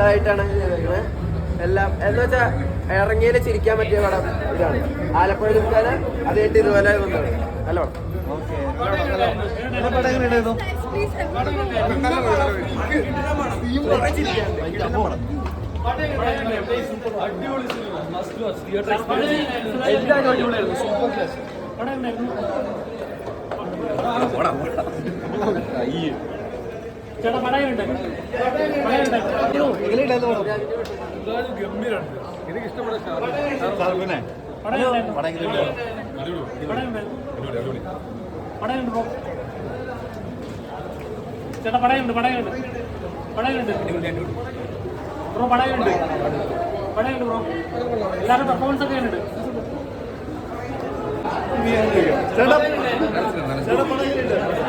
എല്ലാം നല്ലതായിട്ടാണ് ചെയ്തേക്കുന്നത് എല്ലാം എന്ന് വെച്ചാൽ ഇറങ്ങിയതിൽ ചിരിക്കാൻ പറ്റിയ പടം ഇതാണ്. ആലപ്പുഴ നിൽക്കാന് അതായിട്ട് ഇതുപോലെ ഹലോ? പടം എല്ലാം അടിപൊളിയായിരുന്നു സൂപ്പർ ക്ലാസ് പടം പിന്നെ പടയുണ്ട് പടം. എങ്ങനെയുണ്ടായിരുന്നു പടയുണ്ട് പടയുണ്ട് ബ്രോ ചേട്ടാ പടയുണ്ട് പടയുണ്ട് പടയുണ്ട് ബ്രോ പടയുണ്ട് പടയുണ്ട് ബ്രോ. എല്ലാവരും പെർഫോമൻസ് ഒക്കെ ഉണ്ട് ചേട്ടാ ചേട്ടാ പടം എങ്ങനെയുണ്ട് അണ്ണാ പാടും മാറിപ്പോയി ചേട്ടാ പടം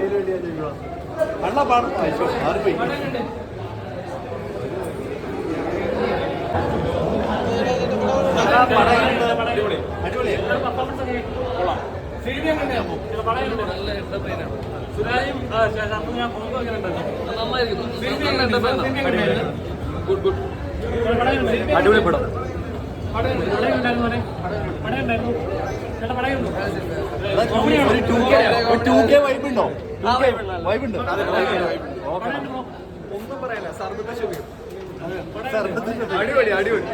എങ്ങനെയുണ്ട് അടിപൊളിയാ പെർഫോമൻസ് ഒക്കെ കൊള്ളാം ചേട്ടാ പടയുണ്ട് ഉണ്ട് അടിപൊളി പടം. പടയുണ്ടായിരുന്നു ചേട്ടാ പടയുണ്ടോ ഒരു ടൂ കെ ഒരു ടൂ വൈബ് ഉണ്ടോ വൈബ് ഉണ്ട് പടയുണ്ട് ബ്രോ ഒന്നും പറയല്ല സർബത്തെ ശുഭി അടിപൊളി അടിപൊളി.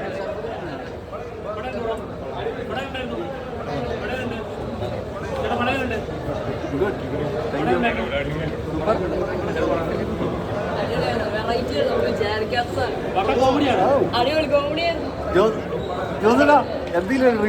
കോമഡിയാണ് അടിപൊളി ജോസടാ എന്തെങ്കിലും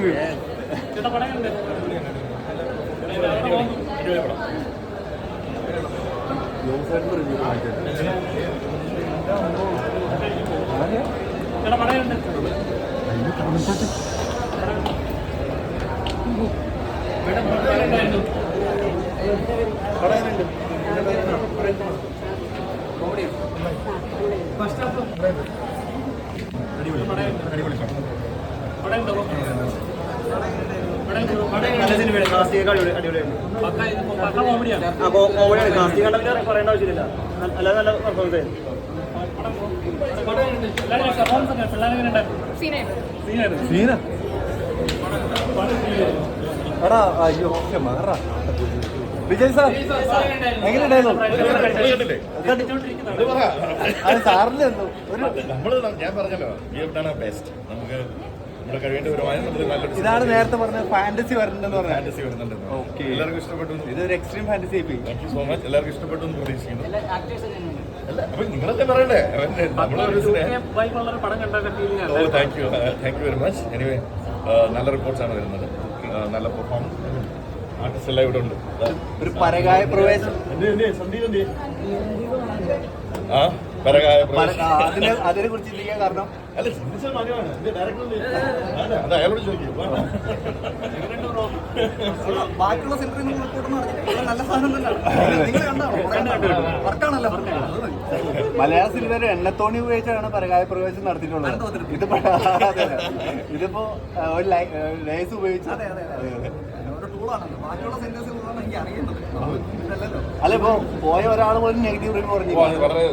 ഫസ്റ്റ് ഹാഫ് അടിപൊളി അടിപൊളിയാണ് പക്ക പക്ക കോമഡിയാണ് അപ്പോൾ കോമഡിയാണ് കാസ്റ്റിംഗ് കണ്ടതിന് പറയേണ്ട ആവശ്യമില്ല നല്ല നല്ല പെർഫോമൻസ് ആയിരുന്നു എല്ലാവരും പെർഫോമൻസ് ഒക്കെ പിള്ളേരെങ്ങനെ ഉണ്ടായിരുന്നു സീനായിട്ട് സീനായിരുന്നു സീന. എടാ അയ്യോ ഓക്കെ മാറാ. വിജയ് സാർ എങ്ങനെയുണ്ടായിരുന്നു സാറിന് എന്തോ? ഒരു നമ്മൾ ഞാൻ പറഞ്ഞല്ലോ ബെസ്റ്റ് നമുക്ക് ഇതാണ് നേരത്തെ പറഞ്ഞ ഫാന്റസി വരണ്ടെന്ന് പറഞ്ഞത്. ഫാന്റസി വരുന്നുണ്ട്. എല്ലാവർക്കും ഇഷ്ടപ്പെട്ടു ഇതൊരു എക്സ്ട്രീം ഫാന്റസി ആയി പോയി. താങ്ക് യു സോ മച്ച് എല്ലാവർക്കും ഇഷ്ടപ്പെട്ടു എന്ന് പ്രതീക്ഷിക്കുന്നു. അല്ല അപ്പൊ നിങ്ങളല്ലേ പറയണ്ടേ? നമ്മളൊരു ബൈക്കുള്ളൊരു പടം കണ്ടൊക്കെ feeling oh thank you thank you very much anyway നല്ല റിപ്പോർട്ട്സ് ആണ് വരുന്നത്. Uh, നല്ല പെർഫോമൻസ് ആർട്ടിസ്റ്റ് എല്ലാം ഇവിടെ ഉണ്ട്. ഒരു പരകായ പ്രവേശം ആ? അതിനെ കുറിച്ച് ചിന്തിക്കാൻ കാരണം അല്ല അത് അയാളോട് ചോദിക്കും. ബാക്കിയുള്ള സെന്ററിൽ നിന്ന് നല്ല സാധനം തന്നെയാണ് നിങ്ങൾ കണ്ടോ? വർക്കാണല്ലോ മലയാള സിനിമയുടെ എണ്ണത്തോണി ഉപയോഗിച്ചാണ് പരകായ പ്രവേശനം നടത്തിയിട്ടുള്ളത്. ഇത്. ഇതിപ്പോ ഒരു ലൈസ് ഉപയോഗിച്ചു. ഉപയോഗിച്ച് അതെ അതെ. അതെ ഒരു ടൂളാണല്ലോ ബാക്കിയുള്ള എനിക്ക് ഇതല്ലല്ലോ അല്ല ഇപ്പൊ പോയ ഒരാൾ പോലും നെഗറ്റീവ് റിവ്യൂ പറഞ്ഞു വളരെ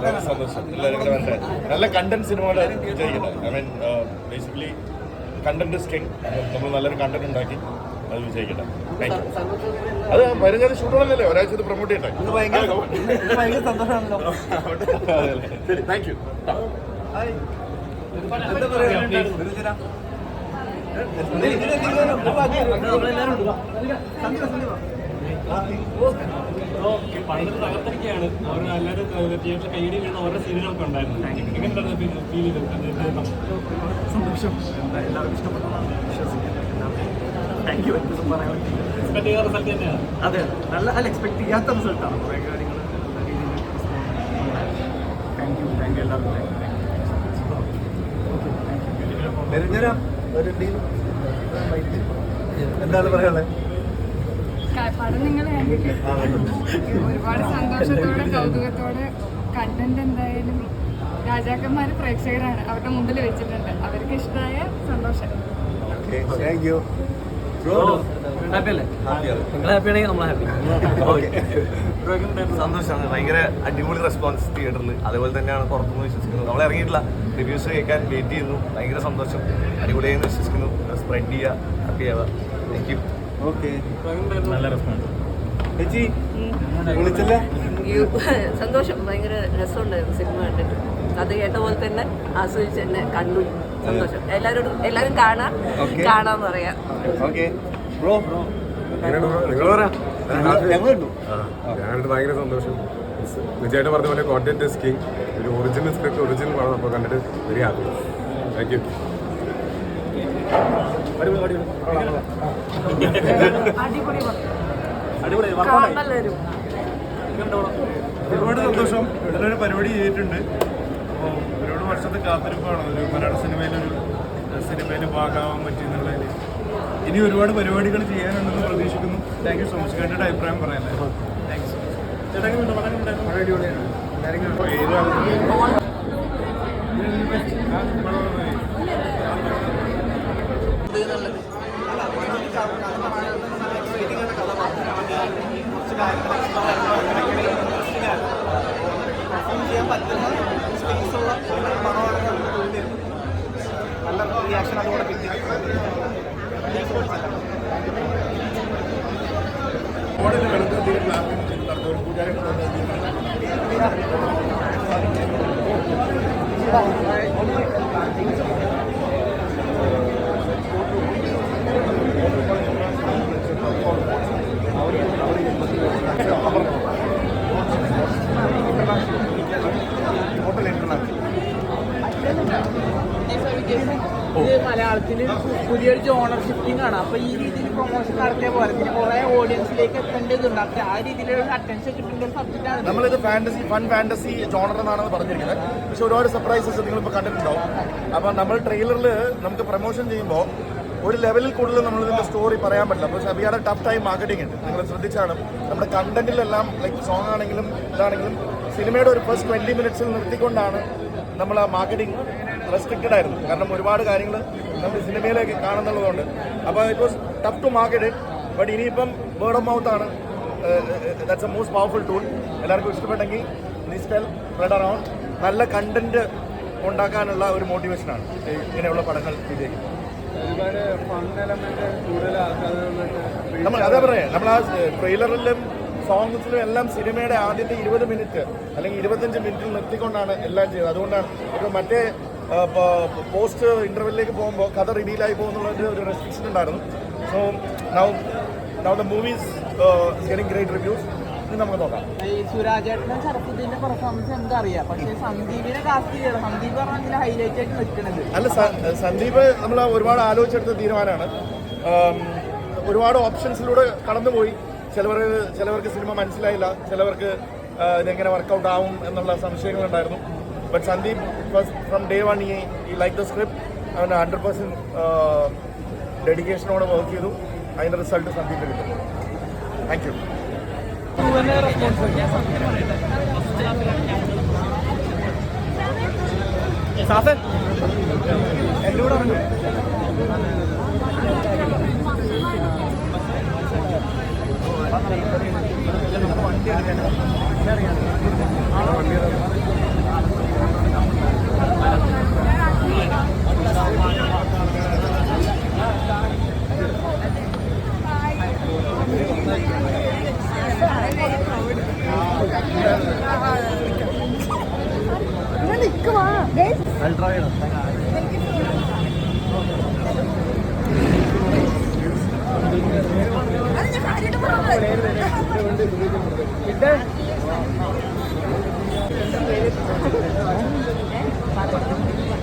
നല്ല സന്തോഷം. എല്ലാവരും നല്ല കണ്ടന്റ് വിജയിക്കട്ടെ ഐ മീൻ ബേസിക്കലി കണ്ടന്റ് നമ്മൾ നല്ലൊരു കണ്ടന്റ് ഉണ്ടാക്കി അത് വിജയിക്കട്ടെ. താങ്ക് യു അത് വരുന്നത് ഷൂട്ടുകളല്ലേ ഒരാഴ്ച ഇത് പ്രൊമോട്ട് ചെയ്യട്ടെ. Thank you. സഞ്ജീവ, സഞ്ജീവ. പണ്ട് തകർത്തിരിക്കുകയാണ് അവർ എല്ലാവരും തിയേറ്ററിൽ കൈയടി വീണ ഓരോ സീനുകളൊക്കെ ഉണ്ടായിരുന്നു. എങ്ങനെയുണ്ടായിരുന്നു ഫീൽ ചെയ്തത്? സന്തോഷം. എല്ലാവർക്കും ഇഷ്ടപ്പെട്ടതാണ്. വിശ്വസിക്കുന്നത് താങ്ക് യു എനിക്ക് പറയാൻ പറ്റില്ല ചെയ്ത റിസൾട്ട് അതെ നല്ല അല്ല എക്സ്പെക്ട് ചെയ്യാത്ത റിസൾട്ടാണ് കുറേ കാര്യങ്ങൾ നല്ല രീതിയിൽ താങ്ക് യു താങ്ക് യു എല്ലാവർക്കും. ഗുരുജന, ഒരു ടീം എന്താണ് പറയാനുള്ളത്? പടം നിങ്ങൾ കണ്ടിട്ട് ഒരുപാട് സന്തോഷത്തോടെ കൗതുകത്തോടെ കണ്ടന്റ് എന്തായാലും രാജാക്കന്മാർ പ്രേക്ഷകരാണ് അവരുടെ മുമ്പിൽ വെച്ചിട്ടുണ്ട്. അവർക്ക് ഇഷ്ടമായ സന്തോഷം. താങ്ക് യു ഹാപ്പി അല്ലേ? നിങ്ങൾ ഹാപ്പി ആണെങ്കിൽ നമ്മൾ ഹാപ്പി ഓക്കെ സന്തോഷമാണ് ഭയങ്കര അടിപൊളി റെസ്പോൺസ് തിയേറ്ററിൽ അതേപോലെ തന്നെയാണ് പുറത്തുനിന്ന് വിശ്വസിക്കുന്നത്. നമ്മൾ ഇറങ്ങിയിട്ടില്ല. റിവ്യൂസ് കേൾക്കാൻ വെയിറ്റ് ചെയ്യുന്നു ഭയങ്കര സന്തോഷം. അടിപൊളിയായി വിശ്വസിക്കുന്നു. സ്പ്രെഡ് ചെയ്യുക ഹാപ്പി ആവുക. Thank you okay. നല്ല റെസ്പോൺസ്. ചേച്ചി വിളിച്ചില്ല? സന്തോഷം. ഭയങ്കര രസമുണ്ടായിരുന്നു സിനിമ കണ്ടിട്ട്. അത് കേട്ട പോലെ തന്നെ ആസ്വദിച്ച് തന്നെ കണ്ടു. സന്തോഷം. എല്ലാവരോടും എല്ലാവരും കാണാം. കാണാൻ പറയാം. ഓക്കെ. ബ്രോ നിങ്ങൾ പറ. ഞങ്ങളുണ്ടു ഞാനായിട്ട് ഭയങ്കര സന്തോഷം. നിജമായിട്ട് പറഞ്ഞ പോലെ കോട്ടയത്ത് സ്കിങ് ഒരു ഒറിജിനൽ സ്ക്രിപ്റ്റ് ഒറിജിനൽ പടം അപ്പോൾ കണ്ടിട്ട് വെരി ഹാപ്പി താങ്ക് യു ഒരുപാട് സന്തോഷം. ഇടനൊരു പരിപാടി ചെയ്തിട്ടുണ്ട്. അപ്പോൾ ഒരുപാട് വർഷത്തെ കാത്തിരിപ്പാണ്. ഒരു മലയാള സിനിമയിലൊരു സിനിമയിൽ ഭാഗമാവാൻ പറ്റിയെന്നുള്ളതിൽ ഇനി ഒരുപാട് പരിപാടികൾ ചെയ്യാനുണ്ടെന്ന് പ്രതീക്ഷിക്കുന്നു. താങ്ക് യു സോ മച്ച് കണ്ടിട്ട് അഭിപ്രായം പറയാല്ലേ താങ്ക് യു സോ മച്ച് ചെയ്യാൻ പറ്റുന്ന സ്പേസ് ഉള്ള പടമാണെന്ന് നമുക്ക് തോന്നിയിരുന്നു നല്ല റിയാക്ഷൻ അതുകൂടെ കിട്ടി ഇത് മലയാളത്തിൽ പുതിയൊരു ജോണർ ഷിഫ്റ്റിംഗ് ആണ് അപ്പൊ ഈ രീതിയിൽ പ്രൊമോഷൻ നടത്തിയ പോലെ പിന്നെ കുറെ ഓഡിയൻസിലേക്ക് എത്തേണ്ടതുണ്ട് അപ്പൊ ആ രീതിയിലുള്ള അറ്റൻഷൻ കിട്ടേണ്ട ഒരു ആണ്. നമ്മളിത് ഫാന്റസി ഫൺ ഫാന്റസി ജോണർ എന്നാണ് പറഞ്ഞിരിക്കുന്നത്. പക്ഷെ ഒരുപാട് സർപ്രൈസസ് നിങ്ങൾ ഇപ്പൊ കണ്ടിട്ടുണ്ടാവും. അപ്പോൾ നമ്മൾ ട്രെയിലറിൽ നമുക്ക് പ്രൊമോഷൻ ചെയ്യുമ്പോൾ ഒരു ലെവലിൽ കൂടുതൽ നമ്മൾ ഇതിന്റെ സ്റ്റോറി പറയാൻ പറ്റില്ല. അപ്പോൾ വി ടഫ് ടൈം മാർക്കറ്റിംഗ് ഉണ്ട്. നിങ്ങൾ ശ്രദ്ധിച്ചാണ് നമ്മുടെ കണ്ടന്റിലെല്ലാം ലൈക്ക് സോങ് ആണെങ്കിലും ഇതാണെങ്കിലും സിനിമയുടെ ഒരു ഫസ്റ്റ് ട്വന്റി മിനിറ്റ്സിൽ നിർത്തിക്കൊണ്ടാണ് നമ്മൾ ആ മാർക്കറ്റിംഗ് റെസ്ട്രിക്റ്റഡ് ആയിരുന്നു. കാരണം ഒരുപാട് കാര്യങ്ങൾ നമ്മൾ സിനിമയിലേക്ക് കാണുന്നുള്ളതുകൊണ്ട്. അപ്പോൾ it was tough to market but ഇനിയിപ്പം വേർഡ് ഓഫ് മൗത്ത് ആണ്. That's a most powerful tool എല്ലാവർക്കും ഇഷ്ടപ്പെട്ടെങ്കിൽ ടെൽ സ്പ്രെഡ് അറൗണ്ട് നല്ല കണ്ടന്റ് ഉണ്ടാക്കാനുള്ള ഒരു മോട്ടിവേഷനാണ് ഇങ്ങനെയുള്ള പടങ്ങൾ വിജയിക്കുന്നത് നമ്മൾ അതേ പറയാം നമ്മൾ ആ ട്രെയിലറിലും സോങ്സിലും എല്ലാം സിനിമയുടെ ആദ്യത്തെ ഇരുപത് മിനിറ്റ് അല്ലെങ്കിൽ ഇരുപത്തഞ്ച് മിനിറ്റിൽ നിർത്തിക്കൊണ്ടാണ് എല്ലാം ചെയ്തത്. അതുകൊണ്ടാണ് ഇപ്പോൾ മറ്റേ പോസ്റ്റ് ഇന്റർവെല്ലിലേക്ക് പോകുമ്പോൾ കഥ റിവീലായി പോകുന്നുള്ള ഒരു റെസ്ട്രിക്ഷൻ ഉണ്ടായിരുന്നു. So now now the movies getting great reviews നമുക്ക് നോക്കാം. ഈ സുരാജേട്ടനും പെർഫോമൻസ് പക്ഷെ സന്ദീപിനെ കാസ്റ്റ് ചെയ്യണം. സന്ദീപ് ഹൈലൈറ്റ് ആയിട്ട് നിൽക്കുന്നത് അല്ല സന്ദീപ് നമ്മൾ ഒരുപാട് ആലോചിച്ചെടുത്ത തീരുമാനമാണ്. ഒരുപാട് ഓപ്ഷൻസിലൂടെ കടന്നുപോയി. ചിലവർ ചിലവർക്ക് സിനിമ മനസ്സിലായില്ല. ചിലവർക്ക് ഇതെങ്ങനെ വർക്കൗട്ട് ആവും എന്നുള്ള സംശയങ്ങളുണ്ടായിരുന്നു. But Sandeep from day one ഈ ഈ ലൈക്ക് ദ സ്ക്രിപ്റ്റ് അവൻ ഹൺഡ്രഡ് പെർസെന്റ് ഡെഡിക്കേഷനോടെ വർക്ക് ചെയ്തു. അതിന്റെ റിസൾട്ട് സന്ദീപിന് കിട്ടും. താങ്ക് യു ഭയങ്കര സന്തോഷം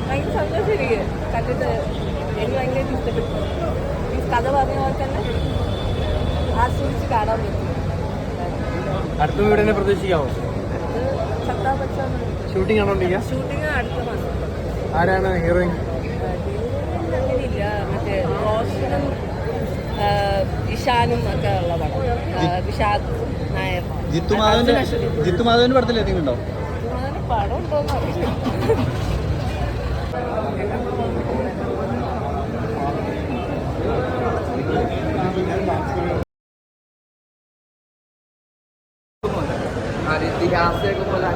എനിക്ക് കണ്ടിട്ട് എനിക്ക് ഭയങ്കരമായിട്ട് ഇഷ്ടപ്പെട്ടു ഈ കഥ പറഞ്ഞ പോലെ തന്നെ ആസ്വദിച്ച് കാണാൻ പറ്റും അടുത്ത വീടിനെ പ്രതീക്ഷിക്കാമോ ഷൂട്ടിംഗ് ആണോ ഷൂട്ടിംഗ് അടുത്ത മാസം. ആരാണ് ഹീറോയിൻ ഇഷാനും ഒക്കെ ഉള്ള പടം. വിഷാദ് നായർ. പടത്തിൽ ഏതെങ്കിലും ഉണ്ടോ? പടം ഉണ്ടോന്ന് അറിയില്ല ഇതിഹാസമൊക്കെ പോലെ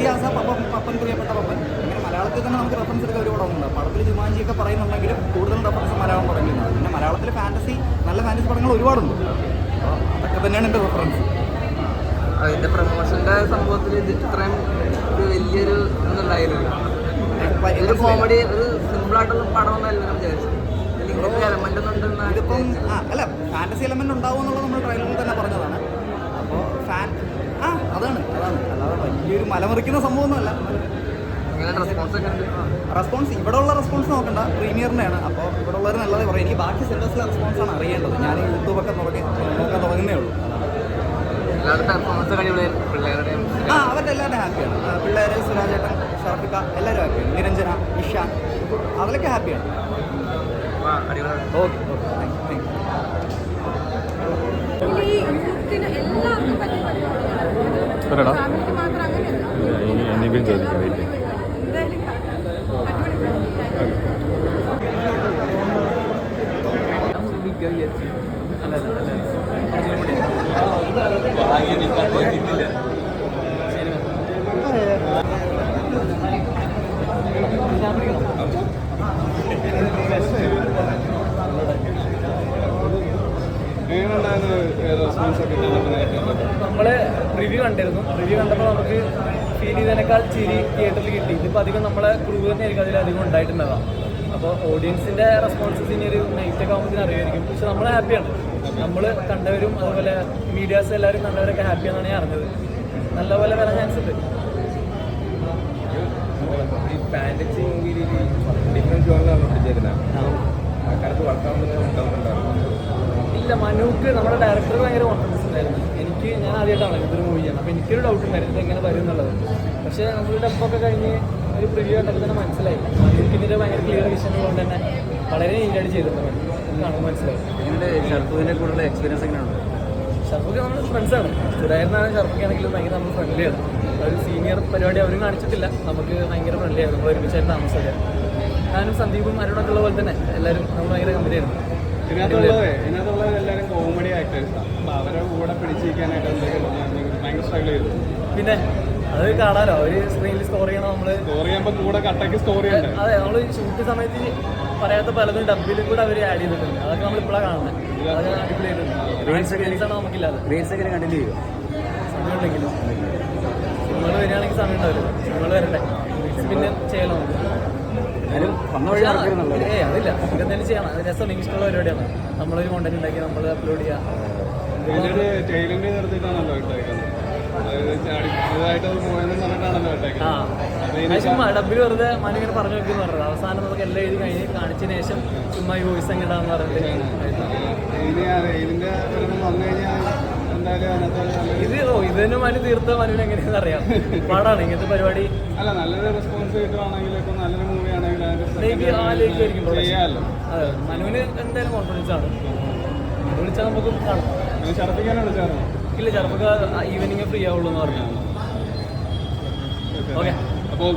അങ്ങനെ ഇതിഹാസ പപ്പൻ പപ്പൻ പ്രിയപ്പെട്ട പപ്പൻ. ഇങ്ങനെ മലയാളത്തിൽ തന്നെ നമുക്ക് റെഫറൻസ് എടുക്കാൻ ഒരു പടമുണ്ട് പടത്തിൽ ജുമാൻജിയൊക്കെ പറയുന്നുണ്ടെങ്കിലും കൂടുതൽ റെഫറൻസ് മലയാളം പടങ്ങളിലാണ് പിന്നെ മലയാളത്തിൽ ഫാന്റസി നല്ല ഫാന്റസി പടങ്ങൾ ഒരുപാടുണ്ട്. അതൊക്കെ തന്നെയാണ് എന്റെ റെഫറൻസ് അതിന്റെ പ്രൊമോഷന്റെ സംഭവത്തിൽ ഇത് ഇത്രയും ഒരു വലിയൊരു ഇതുണ്ടായിരുന്നില്ല ഒരു കോമഡി ഒരു സിമ്പിളായിട്ടുള്ള പടം എന്നല്ല വിചാരിച്ചു ഇതിപ്പം അല്ല ഫാന്റസി എലമെന്റ് ഉണ്ടാവും എന്നുള്ളത് നമ്മൾ ട്രെയിലറിൽ തന്നെ പറഞ്ഞതാണ് അപ്പോൾ ഫാൻ ആ അതാണ് അതാണ് വലിയൊരു മലമറിക്കുന്ന സംഭവമൊന്നുമല്ല. റെസ്പോൺസ് ഇവിടെ ഉള്ള റെസ്പോൺസ് നോക്കണ്ട. പ്രീമിയറിന്റെയാണ് അപ്പോൾ ഇവിടെ ഉള്ളവർ നല്ലതേ പറയും. എനിക്ക് ബാക്കി സെന്റേഴ്സിലെ റെസ്പോൺസാണ് അറിയേണ്ടത്. ഞാൻ യൂട്യൂബൊക്കെ തുടങ്ങി നോക്കാൻ തുടങ്ങുന്നേ ഉള്ളൂ. ആ അവരുടെ എല്ലാവരും ഹാപ്പിയാണ് പിള്ളേർ സുരാജേട്ടൻ ഷർഫിക്ക എല്ലാവരും ഹാപ്പിയാണ് നിരഞ്ജന ഇഷാൻ അവരൊക്കെ ഹാപ്പിയാണ് okay okay thank you thank യൂത്തിന് എല്ലാവർക്കും പറ്റിയ പരിപാടിയാണ് ഫാമിലിക്ക് മാത്രം അങ്ങനെയല്ല എന്തെങ്കിലും ചോദിക്കാം എന്തായാലും അടിപൊളി നമ്മൾ റിവ്യൂ കണ്ടിരുന്നു. റിവ്യൂ കണ്ടപ്പോൾ നമുക്ക് ഫീൽ ചെയ്തതിനേക്കാൾ ചിരി തിയേറ്ററിൽ കിട്ടി. ഇതിപ്പോൾ അധികം നമ്മളെ ക്രൂ തന്നെയായിരിക്കും അതിലധികം ഉണ്ടായിട്ടുണ്ടാവാം അപ്പോൾ ഓഡിയൻസിന്റെ റെസ്പോൺസസ് ഇനി ഒരു നൈറ്റ് ഒക്കെ ആകുമ്പോൾ അറിയായിരിക്കും. പക്ഷെ നമ്മൾ ഹാപ്പിയാണ് നമ്മൾ കണ്ടവരും അതുപോലെ മീഡിയാസ് എല്ലാവരും കണ്ടവരൊക്കെ ഹാപ്പിയാണെന്നാണ് ഞാൻ അറിഞ്ഞത്. നല്ലപോലെ വരാൻ ചാൻസ് ഉണ്ട്. ഈ ഫാന്റസി മൂവിയിൽ ഡിഫറെന്റ് ജോണിലാണ് പിടിച്ചേക്കുന്നത്. ആൾക്കാർക്ക് വർക്കാവുന്ന ഇല്ല മനുക്ക് നമ്മുടെ ഡയറക്ടർ ഭയങ്കര കോൺഫിഡൻസ് ഉണ്ടായിരുന്നു. എനിക്ക് ഞാൻ ആദ്യമായിട്ടാണ് ഇതൊരു മൂവി ചെയ്യണം അപ്പോൾ എനിക്കൊരു ഡൗട്ട് ഉണ്ടായിരുന്നു ഇത് എങ്ങനെ വരും എന്നുള്ളത്. പക്ഷേ നമ്മൾ ഡബ്ബൊക്കെ കഴിഞ്ഞ് ഒരു പ്രിവ്യൂ കണ്ടപ്പോൾ തന്നെ മനസ്സിലായി. മനുക്ക് ഇതിന്റെ ഭയങ്കര ക്ലിയർ വിഷൻ ഉള്ളതുകൊണ്ട് തന്നെ വളരെ നീറ്റായിട്ട് ചെയ്തിട്ടുണ്ട് കാണുമ്പോൾ മനസ്സിലായി. ഷർഫുവിനെ കൂടുതൽ എക്സ്പീരിയൻസ് എങ്ങനെയുണ്ട്? ഷർഫൊക്കെ നമ്മൾ ഫ്രണ്ട്സാണ് സുരായിരുന്നാണ് ഷർഫൊക്കെയാണെങ്കിലും ഭയങ്കര നമ്മൾ ഫ്രണ്ട്ലിയാണ് ഒരു സീനിയർ പരിപാടി അവരും കാണിച്ചിട്ടില്ല. നമുക്ക് ഭയങ്കര ഫ്രണ്ട്ലിയാണ് നമ്മൾ ഒരുമിച്ചായിട്ട് താമസിച്ചത്. ഞാനും സന്ദീപും അരുണൊക്കെ ഉള്ള പോലെ തന്നെ. എല്ലാവരും നമ്മൾ ഭയങ്കര കമ്പനിയായിരുന്നു ഇതിനകത്തുള്ളത് എല്ലാവരും കോമഡി ആക്ടേഴ്സാണ് അപ്പോൾ അവരെ കൂടെ പിടിച്ചിരിക്കാനായിട്ട് എന്തെങ്കിലും ഭയങ്കര സ്ട്രഗിൾ ചെയ്തു. പിന്നെ അത് കാണാലോ? ഒരു സ്ക്രീനിൽ സ്റ്റോർ ചെയ്യണം നമ്മൾ. സ്റ്റോറി ചെയ്യുമ്പോൾ കൂടെ കട്ടയ്ക്ക് സ്റ്റോറി ഉണ്ട്. അതെ നമ്മൾ ഷൂട്ട് സമയത്ത് പറയാത്ത പലതും ഡബിലും കൂടെ അവർ ആഡ് ചെയ്തിട്ടുണ്ട്. അതൊക്കെ നമ്മൾ ഇപ്പോഴാണ് കാണുന്നത് നമുക്കില്ലാതെ. കണ്ടിന്യൂ ചെയ്യുക സമയം ഉണ്ടെങ്കിലും? സിനിമകൾ വരികയാണെങ്കിൽ സമയം ഉണ്ടാവില്ല. സിനിമകൾ വരട്ടെ. പിന്നെ ചെയ്യണം. നമുക്ക് ഏ അതില്ല. നമുക്ക് എന്തെങ്കിലും ചെയ്യണം അത് രസം എനിക്ക് ഇഷ്ടമുള്ള പരിപാടിയാണ്. നമ്മളൊരു കോണ്ടന്റ് ഉണ്ടാക്കി നമ്മൾ അപ്ലോഡ് ചെയ്യാം. ഇതിലൊരു ടൈലിന്റെ നിർത്തിയിട്ടാണല്ലോ ഇട്ടേക്കുന്നത്. അതായത് ചാടി ഇതായിട്ട് അത് പോയെന്ന് പറഞ്ഞിട്ടാണല്ലോ ആ. ചുമ്മാ ഡബിൽ വെറുതെ പറഞ്ഞു വെക്കുന്നു പറഞ്ഞത്. അവസാനം നമുക്ക് എല്ലാം എഴുതി കഴിഞ്ഞ് കാണിച്ചതിന് ശേഷം ചുമ്മാ ഈ വോയിസ് എങ്ങനെയാണെന്ന് പറഞ്ഞിട്ട്. ഒരെണ്ണം വന്നു കഴിഞ്ഞാൽ എന്തായാലും അതിനകത്ത് ഇത് ഓ മനു തീർത്ത മനുവിന് എങ്ങനെയാണെന്ന് അറിയാം പാടാണ്. ഇങ്ങനത്തെ പരിപാടി. അല്ല നല്ലൊരു റെസ്പോൺസ് കിട്ടുവാണെങ്കിൽ ഇപ്പൊ നല്ലൊരു മൂവി ആണെങ്കിൽ ലേക്ക് ആ. അതെ മനുവിന് എന്തായാലും കോൺഫിഡൻസ് ആണ്. വിളിച്ചാൽ നമുക്ക് കാണാം. ഞാൻ ഛർദ്ദിക്കാനാണ് ഇല്ല ചെറുപ്പൊക്കെ ഈവനിങ് ഫ്രീ ആവുള്ളൂ എന്ന് പറഞ്ഞു. ഓക്കെ. അപ്പോൾ